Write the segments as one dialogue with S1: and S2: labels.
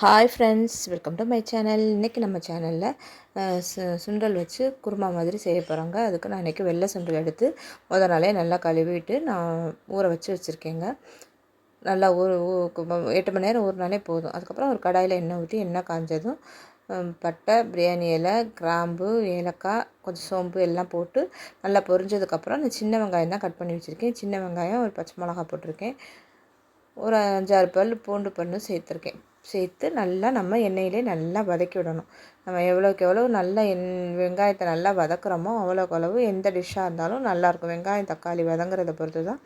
S1: Hi friends welcome to my channel இன்றைக்கி நம்ம சேனலில் சுண்டல் வச்சு குருமா மாதிரி செய்ய போகிறாங்க அதுக்கு நான் இன்றைக்கி வெள்ளை சுண்டல் எடுத்து முத நாளே நல்லா கழுவிட்டு நான் ஊற வச்சு வச்சுருக்கேங்க. நல்லா ஊற எட்டு மணி நேரம் ஊறினாலே போதும். அதுக்கப்புறம் ஒரு கடாயில் எண்ணெய் ஊற்றி எண்ணெய் காஞ்சதும் பட்டை பிரியாணி இலை கிராம்பு ஏலக்காய் கொஞ்சம் சோம்பு எல்லாம் போட்டு நல்லா பொரிஞ்சதுக்கப்புறம் நான் சின்ன வெங்காயம் தான் கட் பண்ணி வச்சுருக்கேன். சின்ன வெங்காயம் ஒரு பச்சை மிளகா போட்டிருக்கேன். ஒரு அஞ்சாறு பல் பூண்டு பண்ணு சேர்த்துருக்கேன். சேர்த்து நல்லா நம்ம எண்ணெயிலே நல்லா வதக்கி விடணும். நம்ம எவ்வளோக்கு எவ்வளோ நல்லா எண் வெங்காயத்தை நல்லா வதக்குறோமோ அவ்வளோக்கு அளவு எந்த டிஷ்ஷாக இருந்தாலும் நல்லாயிருக்கும். வெங்காயம் தக்காளி வதங்குறத பொறுத்து தான்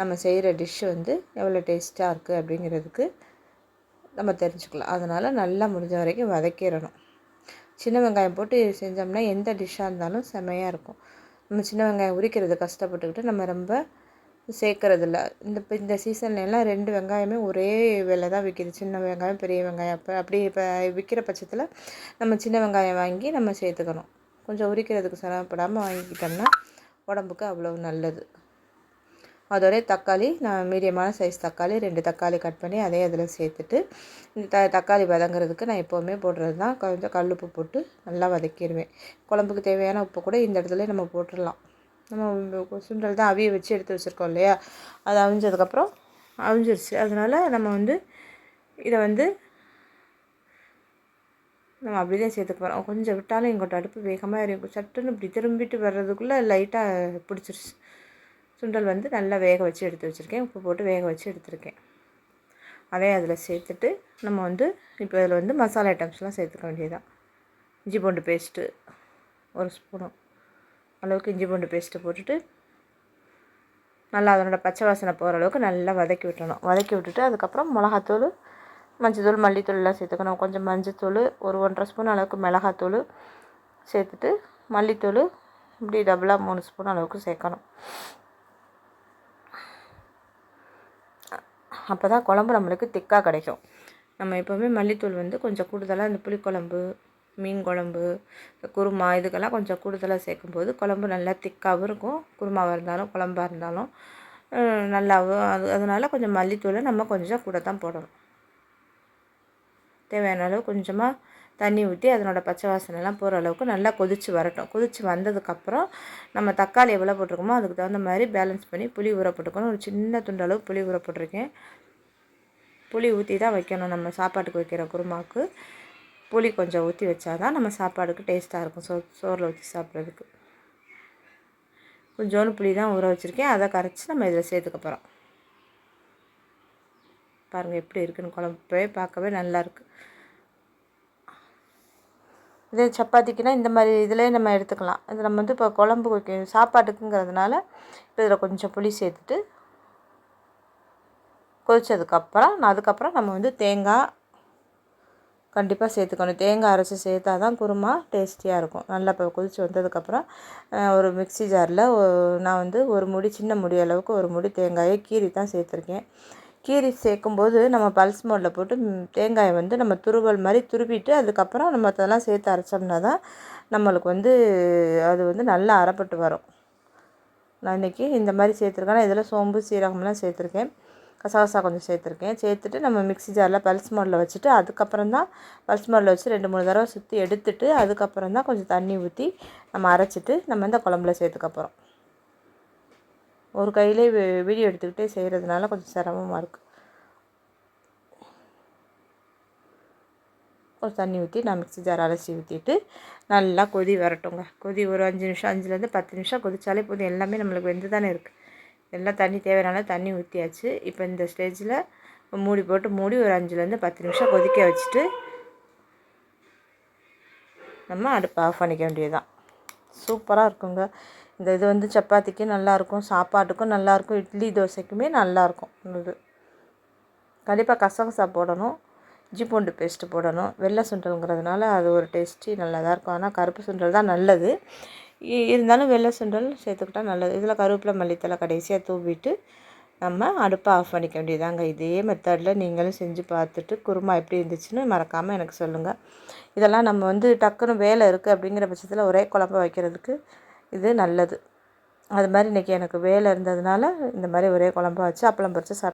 S1: நம்ம செய்கிற டிஷ்ஷு வந்து எவ்வளோ டேஸ்ட்டாக இருக்குது அப்படிங்கிறதுக்கு நம்ம தெரிஞ்சுக்கலாம். அதனால் நல்லா முடிஞ்ச வரைக்கும் வதக்கிடணும். சின்ன வெங்காயம் போட்டு செஞ்சோம்னா எந்த டிஷ்ஷாக இருந்தாலும் செமையாக இருக்கும். நம்ம சின்ன வெங்காயம் உரிக்கிறது கஷ்டப்பட்டுக்கிட்டு நம்ம ரொம்ப சேர்க்கறதில்ல. இந்த இப்போ இந்த சீசன்ல ரெண்டு வெங்காயமே ஒரே விலை தான் விற்கிது சின்ன வெங்காயம் பெரிய வெங்காயம். அப்போ அப்படி இப்போ விற்கிற பட்சத்தில் நம்ம சின்ன வெங்காயம் வாங்கி நம்ம சேர்த்துக்கணும். கொஞ்சம் உரிக்கிறதுக்கு சிரமப்படாமல் வாங்கிக்கிட்டோம்னா உடம்புக்கு அவ்வளோ நல்லது. அதோடய தக்காளி நான் மீடியமான சைஸ் தக்காளி ரெண்டு தக்காளி கட் பண்ணி அதே அதில் சேர்த்துட்டு இந்த த தக்காளி வதங்குறதுக்கு நான் எப்போவுமே போடுறது தான். கொஞ்சம் கல்லுப்பு போட்டு நல்லா வதக்கிடுவேன் குழம்புக்கு தேவையான உப்பு கூட இந்த இடத்துல நம்ம போட்டுடலாம். நம்ம சுண்டல் தான் அவிய வச்சு எடுத்து வச்சுருக்கோம் இல்லையா? அது அவிஞ்சதுக்கப்புறம் அவிஞ்சிருச்சு. அதனால் நம்ம வந்து இதை வந்து நம்ம அப்படி தான் சேர்த்துக்க போகிறோம் கொஞ்சம் விட்டாலும் எங்கள்கிட்ட அடுப்பு வேகமாக இருக்கும் சட்டுன்னு இப்படி திரும்பிட்டு வர்றதுக்குள்ளே லைட்டாக பிடிச்சிருச்சு. சுண்டல் வந்து நல்லா வேக வச்சு எடுத்து வச்சுருக்கேன். உப்பு போட்டு வேக வச்சு எடுத்திருக்கேன். அதே அதில் சேர்த்துட்டு நம்ம வந்து இப்போ இதில் வந்து மசாலா ஐட்டம்ஸ்லாம் சேர்த்துக்க வேண்டியதுதான். இஞ்சி பூண்டு பேஸ்ட்டு ஒரு ஸ்பூனும் அளவுக்கு இஞ்சி பூண்டு பேஸ்ட்டு போட்டுட்டு நல்லா அதனோட பச்சை வாசனை போகிற அளவுக்கு நல்லா வதக்கி விட்டணும் வதக்கி விட்டுட்டு அதுக்கப்புறம் மிளகாத்தூள் மஞ்சத்தூள் மல்லித்தூள்லாம் சேர்த்துக்கணும். கொஞ்சம் மஞ்சத்தூள் ஒரு ஒன்றரை ஸ்பூன் அளவுக்கு மிளகாத்தூள் சேர்த்துட்டு மல்லித்தூள் இப்படி டபுளாக மூணு ஸ்பூன் அளவுக்கு சேர்க்கணும். அப்போ தான் குழம்பு நம்மளுக்கு திக்காக கிடைக்கும். நம்ம எப்போவுமே மல்லித்தூள் வந்து கொஞ்சம் கூடுதலாக இந்த புளிக்குழம்பு மீன் குழம்பு குருமா இதுக்கெல்லாம் கொஞ்சம் கூடுதலாக சேர்க்கும்போது குழம்பு நல்லா திக்காகவும் இருக்கும். குருமாவாக இருந்தாலும் குழம்பாக இருந்தாலும் நல்லாவும் அது அதனால் கொஞ்சம் மல்லித்தூளை நம்ம கொஞ்சம் கூட தான் போடணும். தேவையான அளவு கொஞ்சமாக தண்ணி ஊற்றி அதனோட பச்சை வாசனைலாம் போகிற அளவுக்கு நல்லா கொதித்து வரட்டும். கொதித்து வந்ததுக்கப்புறம் நம்ம தக்காளி எவ்வளோ போட்டிருக்கோமோ அதுக்கு தகுந்த மாதிரி பேலன்ஸ் பண்ணி புளி ஊற போட்டுக்கணும். ஒரு சின்ன துண்டளவு அளவு புளி ஊற போட்டிருக்கேன். புளி ஊற்றி தான் வைக்கணும் நம்ம சாப்பாட்டுக்கு வைக்கிற குருமாவுக்கு. புளி கொஞ்சம் ஊற்றி வச்சாதான் நம்ம சாப்பாடுக்கு டேஸ்ட்டாக இருக்கும். சோ சோறில் ஊற்றி சாப்பிட்றதுக்கு. கொஞ்சோண்டு புளி தான் ஊற வச்சுருக்கேன். அதை கரைச்சி நம்ம இதில் சேர்த்துக்க போகிறோம் பாருங்கள் எப்படி இருக்குன்னு குழம்பு பார்க்கவே நல்லாயிருக்கு இதே சப்பாத்திக்குனா இந்த மாதிரி இதிலே நம்ம எடுத்துக்கலாம். இது நம்ம வந்து இப்போ குழம்பு வைக்க சாப்பாட்டுக்குங்கிறதுனால இப்போ இதில் கொஞ்சம் புளி சேர்த்துட்டு கொதித்ததுக்கப்புறம் அதுக்கப்புறம் நம்ம வந்து தேங்காய் கண்டிப்பாக சேர்த்துக்கணும். தேங்காய் அரைச்சி சேர்த்தா தான் குருமா டேஸ்டியாக இருக்கும். நல்லா இப்போ கொதித்து வந்ததுக்கப்புறம் ஒரு மிக்ஸி ஜாரில் நான் வந்து ஒரு முடி சின்ன முடி அளவுக்கு ஒரு முடி தேங்காயை கீரி தான் சேர்த்துருக்கேன். கீரி சேர்க்கும்போது நம்ம பல்ஸ் மோடில் போட்டு தேங்காயை வந்து நம்ம துருவல் மாதிரி துருவிட்டு அதுக்கப்புறம் நம்ம அதெல்லாம் சேர்த்து அரைச்சோம்னா தான் நம்மளுக்கு வந்து அது வந்து நல்லா அரைப்பட்டு வரும். நான் இன்றைக்கி இந்த மாதிரி சேர்த்துருக்கேன். இதில் சோம்பு சீரகம்லாம் சேர்த்துருக்கேன். கசகசா கொஞ்சம் சேர்த்துருக்கேன். சேர்த்துட்டு நம்ம மிக்ஸி ஜாரில் பல்ஸ் மோடில் வச்சுட்டு அதுக்கப்புறம் தான் பல்ஸ் மோடில் வச்சு ரெண்டு மூணு தடவை சுற்றி எடுத்துட்டு அதுக்கப்புறம் தான் கொஞ்சம் தண்ணி ஊற்றி நம்ம அரைச்சிட்டு நம்ம இந்த குழம்புல சேர்த்துக்க போகிறோம் ஒரு கையிலே வி- வீடியோ எடுத்துக்கிட்டே செய்கிறதுனால கொஞ்சம் சிரமமாக இருக்குது கொஞ்சம் தண்ணி ஊற்றி நான் மிக்ஸி ஜார் அலசி ஊற்றிட்டு நல்லா கொதி வரட்டுங்க. கொதி ஒரு அஞ்சு நிமிஷம் அஞ்சுலேருந்து பத்து நிமிஷம் கொதிச்சாலே போதும். எல்லாமே நம்மளுக்கு வெந்து தானே இருக்குது எல்லாம் தண்ணி தேவையான தண்ணி ஊற்றியாச்சு இப்போ இந்த ஸ்டேஜில் மூடி போட்டு மூடி ஒரு அஞ்சுலேருந்து பத்து நிமிஷம் கொதிக்க வச்சுட்டு நம்ம அடுப்பை ஆஃப் பண்ணிக்க வேண்டியதுதான். சூப்பராக இருக்குங்க. இந்த இது வந்து சப்பாத்திக்கு நல்லாயிருக்கும் சாப்பாட்டுக்கும் நல்லாயிருக்கும் இட்லி தோசைக்குமே நல்லாயிருக்கும் இது கண்டிப்பாக கசகசா போடணும் இஞ்சி பூண்டு பேஸ்ட்டு போடணும் வெள்ளை சுண்டலுங்கிறதுனால அது ஒரு டேஸ்ட்டி நல்லா தான் இருக்கும். ஆனால் கருப்பு சுண்டல் தான் நல்லது. இருந்தாலும் வெள்ளை சுண்டல் சேர்த்துக்கிட்டா நல்லது. இதில் கருவேப்பிலை மல்லித்தலை கடைசியாக தூவிட்டு நம்ம அடுப்பை ஆஃப் பண்ணிக்க வேண்டியதாங்க. இதே மெத்தடில் நீங்களும் செஞ்சு பார்த்துட்டு குருமா எப்படி இருந்துச்சுன்னு மறக்காமல் எனக்கு சொல்லுங்கள் இதெல்லாம் நம்ம வந்து டக்குன்னு வேலை இருக்குது அப்படிங்கிற பட்சத்தில் ஒரே குழம்பு வைக்கிறதுக்கு இது நல்லது. அது மாதிரி இன்றைக்கி எனக்கு வேலை இருந்ததுனால இந்த மாதிரி ஒரே குழம்பு வச்சு அப்பளம் பொரித்து சாப்பிட்டேன்